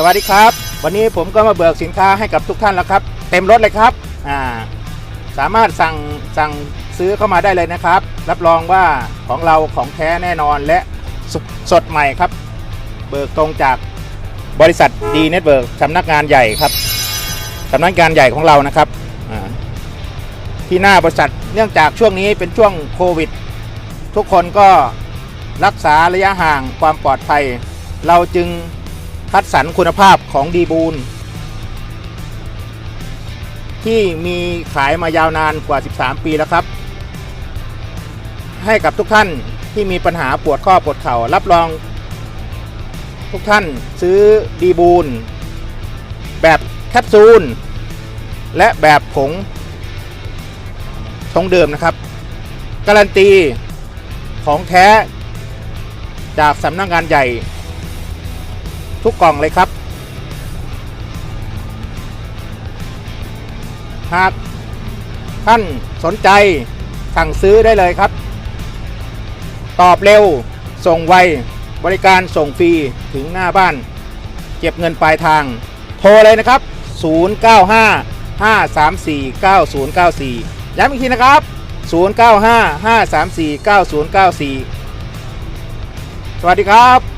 สวัสดีครับ วันนี้ผมก็มาเบิกสินค้าให้กับทุกท่านแล้วครับ เต็มรถเลยครับอ่าสามารถสั่งสั่งซื้อเข้ามาได้เลยนะครับ รับรองว่าของเราของแท้แน่นอนและสดสดใหม่ครับ เบิกตรงจากบริษัทดีเน็ตเบิร์กสำนักงานใหญ่ครับสำนักงานใหญ่ของเรานะครับที่หน้าบริษัทเนื่องจากช่วงนี้เป็นช่วงโควิด ทุกคนก็รักษาระยะห่างความปลอดภัย เราจึง คัดสรรคุณภาพของดีบูลที่มีขายมายาวนานกว่า 13 ปีแล้วครับ ให้กับทุกท่านที่มีปัญหาปวดข้อปวดเข่ารับรอง ทุกท่านซื้อดีบูลแบบแคปซูล และแบบผงชงเดิมนะครับ การันตีของแท้จากสำนักงานใหญ่ ทุกกล่องเลยครับ หากท่านสนใจสั่งซื้อได้เลยครับ ตอบเร็ว ส่งไว บริการส่งฟรีถึงหน้าบ้าน เก็บเงินปลายทาง โทรเลยนะครับ 095 534 9094 ย้ำอีกทีนะครับ 095 534 9094 สวัสดีครับ